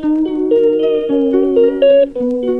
Thank you.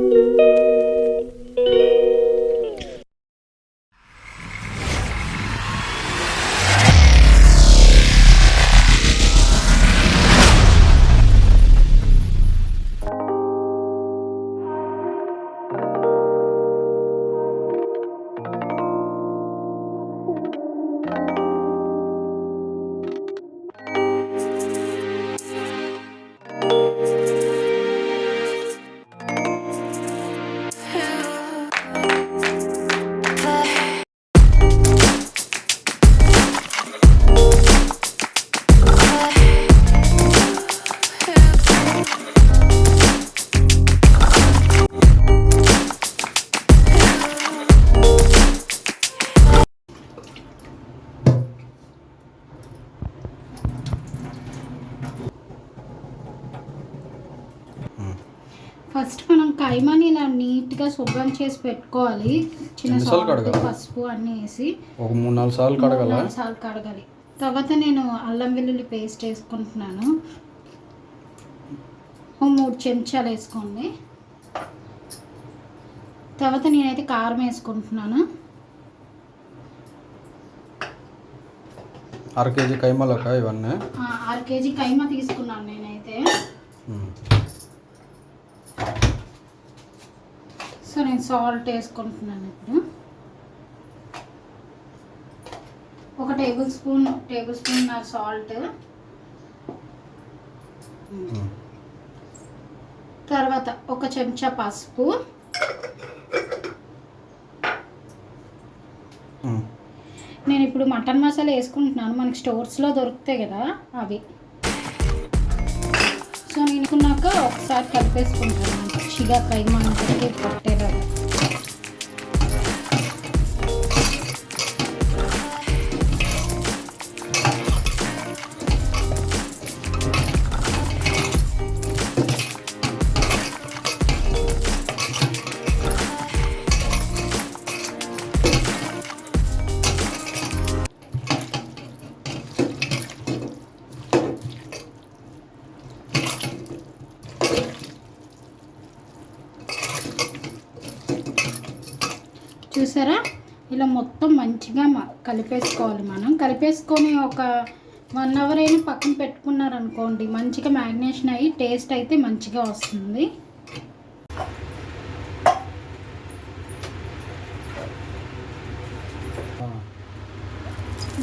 శుభ్రం చేసి పెట్టుకోవాలి. చిన్న సాల్ట్? పసుపు అన్నీ వేసి ఒక మూడు నాలుగు సార్లు కడగల? నాలుగు సార్లు కడగాలి. తర్వాత నేను అల్లం వెల్లుల్లి పేస్ట్ వేసుకుంటున్నాను. ఓ మూడు చెంచాలు వేసుకోండి. తర్వాత నేనైతే కారం వేసుకుంటున్నాను. అర కేజీ కైమలక ఇవన్నీ? అర కేజీ కైమా తీసుకున్నాను నేనైతే. సో నేను సాల్ట్ వేసుకుంటున్నాను ఇప్పుడు. ఒక table spoon table spoon salt. Um. తర్వాత ఒక చెంచా పసుపు. నేను ఇప్పుడు మటన్ మసాలా వేసుకుంటున్నాను. మనకి స్టోర్స్లో దొరుకుతాయి కదా అవి. సో అనుకున్నాక ఒకసారి కలిపేసుకుంటాను. మంచిగా కైమా అంతకి పట్టేలాగా చూసారా? ఇలా మొత్తం మంచిగా కలిపేసుకోవాలి మనం. కలిపేసుకొని ఒక వన్ అవర్ అయినా పక్కన పెట్టుకున్నారనుకోండి మంచిగా మ్యాగ్నేషన్ అయ్యి టేస్ట్ అయితే మంచిగా వస్తుంది.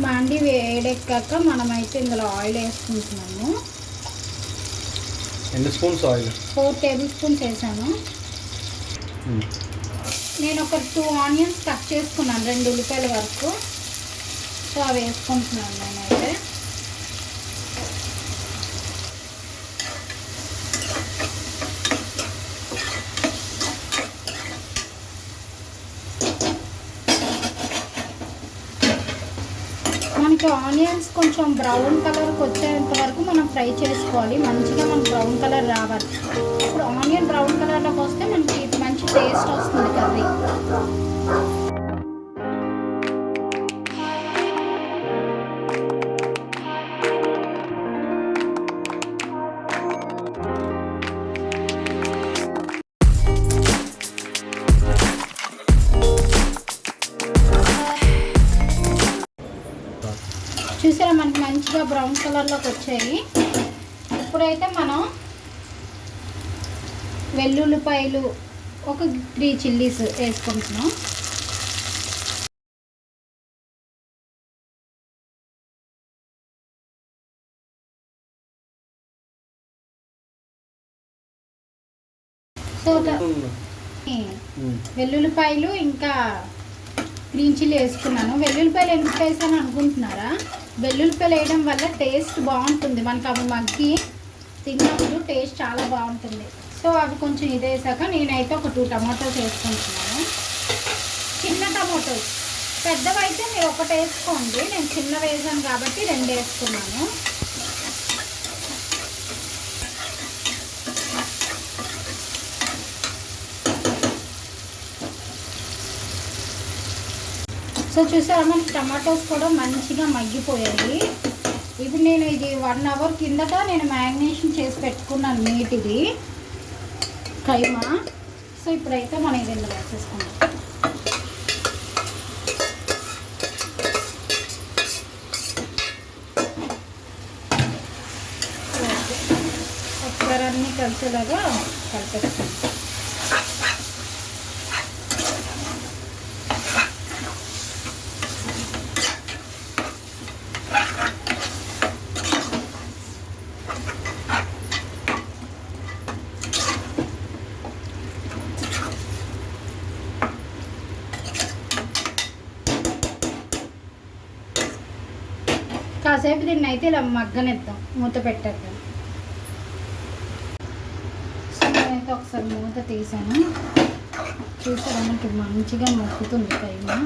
బాండి వేడెక్కాక మనమైతే ఇందులో ఆయిల్ వేసుకుంటున్నాము. ఎన్ని spoons oil? Four table spoons వేసాను. నేను ఒక టూ ఆనియన్స్ కట్ చేసుకున్నాను రెండు ఉల్లిపాయల వరకు. సో అవి వేసుకుంటున్నాను నేనైతే. మనకి ఆనియన్స్ కొంచెం బ్రౌన్ కలర్కి వచ్చేంత వరకు మనం ఫ్రై చేసుకోవాలి. మంచిగా మనకు బ్రౌన్ కలర్ రావాలి. ఇప్పుడు ఆనియన్ బ్రౌన్ కలర్లోకి వస్తే మనకి మంచి టేస్ట్ వస్తుంది కర్రీ. చూసారా మనకి మంచిగా బ్రౌన్ కలర్లోకి వచ్చాయి. ఇప్పుడైతే మనం వెల్లుల్లిపాయలు ఒక త్రీ చిల్లీస్ వేసుకుంటున్నాం. వెల్లుల్లిపాయలు ఇంకా గ్రీన్ చిల్లీ వేసుకున్నాను. వెల్లుల్లిపాయలు ఎందుకు వేసాను అనుకుంటున్నారా? వెల్లుల్లిపాయలు వేయడం వల్ల టేస్ట్ బాగుంటుంది. మనకి అవి మగ్గి తిన్నప్పుడు టేస్ట్ చాలా బాగుంటుంది. సో అవి కొంచెం ఇది వేసాక నేనైతే ఒక టూ టమాటోస్ వేసుకుంటున్నాను. చిన్న టమాటోస్. పెద్దవైతే మీరు ఒకటి వేసుకోండి. నేను చిన్న వేసాను కాబట్టి రెండు వేసుకున్నాను. సో చూసారా మనకి టమాటోస్ కూడా మంచిగా మగ్గిపోయాయి. ఇప్పుడు నేను ఇది వన్ అవర్ కిందట నేను మ్యాగ్నేషన్ చేసి పెట్టుకున్నాను నీటిది. కైమా సో ఇప్పుడైతే మనం ఇది ఇందులో వేసేసుకుందాం ఒకసారి అన్నీ కలిసేలాగా కలిపేస్తాం కాసేపు దీన్ని అయితే ఇలా మగ్గనిద్దాం. మూత పెట్టాక సో నేనైతే ఒకసారి మూత తీసాను. చూసారా మనకి మంచిగా మొక్కుతుంది కైమా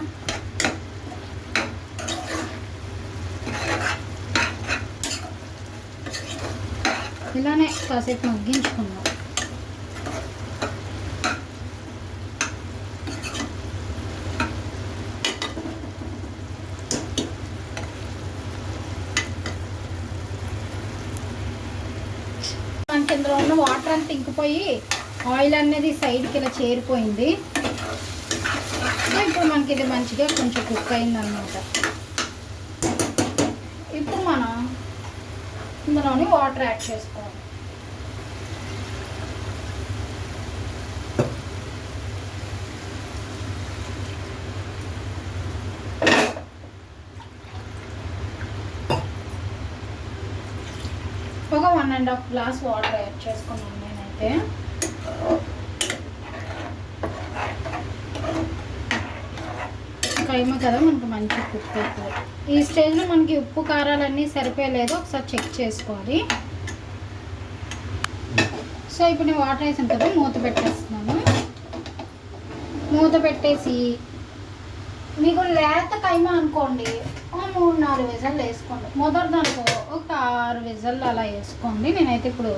ఇలానే కాసేపు మగ్గించుకుందాం. అందులో ఉన్న వాటర్ అంతా ఇంకిపోయి ఆయిల్ అనేది సైడ్కి ఇలా చేరిపోయింది. ఇప్పుడు మనకి ఇది మంచిగా కొంచెం కుక్ అయిందనమాట ఇప్పుడు మనం ఇందులోని వాటర్ యాడ్ చేసుకోవాలి ఒక one and half glass water add చేసుకున్నాను నేనైతే. కైమ కదా మనకు మంచి కుక్ అవుతుంది ఈ స్టేజ్లో మనకి ఉప్పు కారాలన్నీ సరిపోయలేదు ఒకసారి చెక్ చేసుకోవాలి. సో ఇప్పుడు నేను వాటర్ వేసిన కదా మూత పెట్టేస్తున్నాను. మూత పెట్టేసి మీకు లేత కైమ అనుకోండి మూడు నాలుగు విజల్లు వేసుకోండి. మొదటి దానికో ఒక ఆరు విజల్లు అలా వేసుకోండి. నేనైతే ఇప్పుడు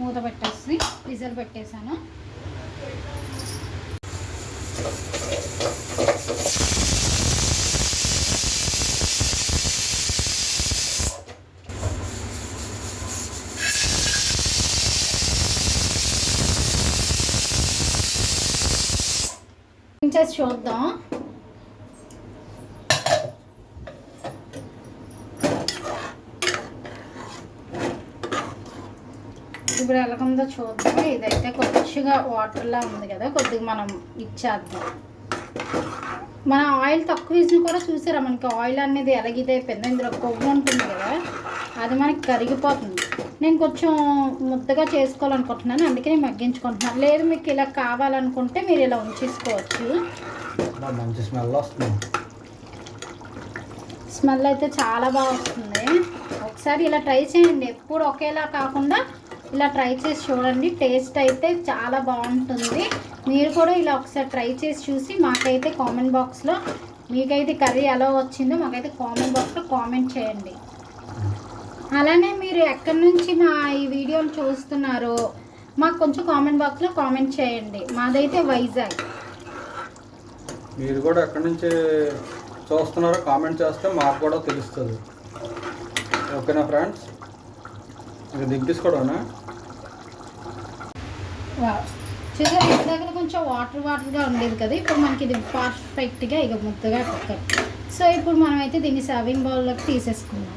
మూత పెట్టేసి విజల్ పెట్టేశాను. చేసి చూద్దాం. ఇప్పుడు ఎలాగుందో చూద్దాం. ఇదైతే కొద్దిగా వాటర్లా ఉంది కదా కొద్దిగా మనం ఇచ్చేద్దాం మన ఆయిల్ తక్కువ వేసిన కూడా చూసారా మనకి ఆయిల్ అనేది ఎలాగిదైపోయింది ఇందులో కొవ్వు ఉంటుంది కదా అది మనకి కరిగిపోతుంది. నేను కొంచెం ముద్దగా చేసుకోవాలనుకుంటున్నాను అందుకే నేను మగ్గించుకుంటున్నాను. లేదు మీకు ఇలా కావాలనుకుంటే మీరు ఇలా ఉంచేసుకోవచ్చు. మంచి స్మెల్ వస్తుంది. స్మెల్ అయితే చాలా బాగా వస్తుంది. ఒకసారి ఇలా ట్రై చేయండి. ఎప్పుడు ఒకేలా కాకుండా ఇలా ట్రై చేసి చూడండి. టేస్ట్ అయితే చాలా బాగుంటుంది. మీరు కూడా ఇలా ఒకసారి ట్రై చేసి చూసి మాకైతే కామెంట్ బాక్స్లో మీకైతే కర్రీ ఎలా వచ్చిందో మాకైతే కామెంట్ బాక్స్లో కామెంట్ చేయండి. అలానే మీరు ఎక్కడి నుంచి మా ఈ వీడియోని చూస్తున్నారో మాకు కొంచెం కామెంట్ బాక్స్లో కామెంట్ చేయండి. మాదైతే వైజాగ్. మీరు కూడా ఎక్కడి నుంచి చూస్తున్నారో కామెంట్ చేస్తే మాకు కూడా తెలుస్తుంది. ఓకేనా ఫ్రెండ్స్ ఇంకా చూసారు ఇంటి దగ్గర కొంచెం వాటర్ వాటర్గా ఉండేది కదా ఇప్పుడు మనకి ఇది పర్ఫెక్ట్గా ఇక ముద్దగా కుక్కర్ సో ఇప్పుడు మనమైతే దీన్ని సర్వింగ్ బౌల్లోకి తీసేసుకుందాం.